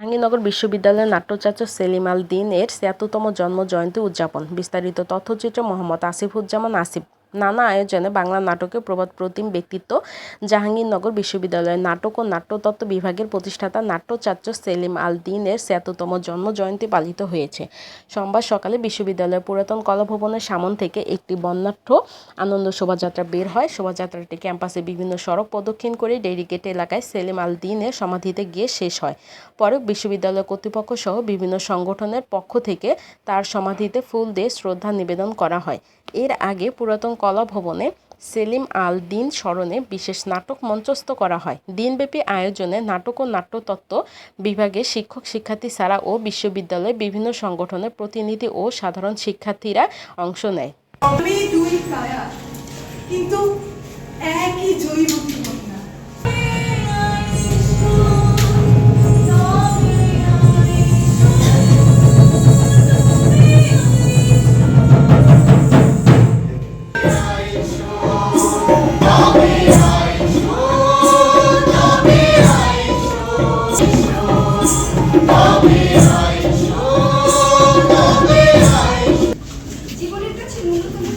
জাহাঙ্গীরনগর বিশ্ববিদ্যালয়ের নাট্যচার্য সেলিম আল দিনের ছিয়াত্তরতম জন্ম জয়ন্তী উদযাপন। বিস্তারিত তথ্যচিত্র মোহাম্মদ আসিফুজ্জামান আসিফ। নানা আয়োজনে বাংলা নাটকের প্রবাদ প্রতিম ব্যক্তিত্ব জাহাঙ্গীরনগর বিশ্ববিদ্যালয়ের নাটক ও নাট্যতত্ত্ব বিভাগের প্রতিষ্ঠাতা নাট্যচার্য সেলিম আল দিনের ছিয়াত্তরতম জন্ম জয়ন্তী পালিত হয়েছে। সোমবার সকালে বিশ্ববিদ্যালয়ের পুরাতন কলাভবনের সামন থেকে একটি বর্ণাঢ্য আনন্দ শোভাযাত্রা বের হয়। শোভাযাত্রাটি ক্যাম্পাসে বিভিন্ন সড়ক প্রদক্ষিণ করে ডেডিকেট এলাকায় সেলিম আল দিনের সমাধিতে গিয়ে শেষ হয়। পরে বিশ্ববিদ্যালয় কর্তৃপক্ষ সহ বিভিন্ন সংগঠনের পক্ষ থেকে তার সমাধিতে ফুল দিয়ে শ্রদ্ধা নিবেদন করা হয়। এর আগে পুরাতন কলা ভবনে সেলিম আল দিন স্মরণে বিশেষ নাটক মঞ্চস্থ করা হয়। দিনব্যাপী আয়োজনে নাটক ও নাট্যতত্ত্ব বিভাগে শিক্ষক, শিক্ষার্থী ছাড়া ও বিশ্ববিদ্যালয়ে বিভিন্ন সংগঠনের প্রতিনিধি ও সাধারণ শিক্ষার্থীরা অংশ নেয়। কিন্তু একই জৈব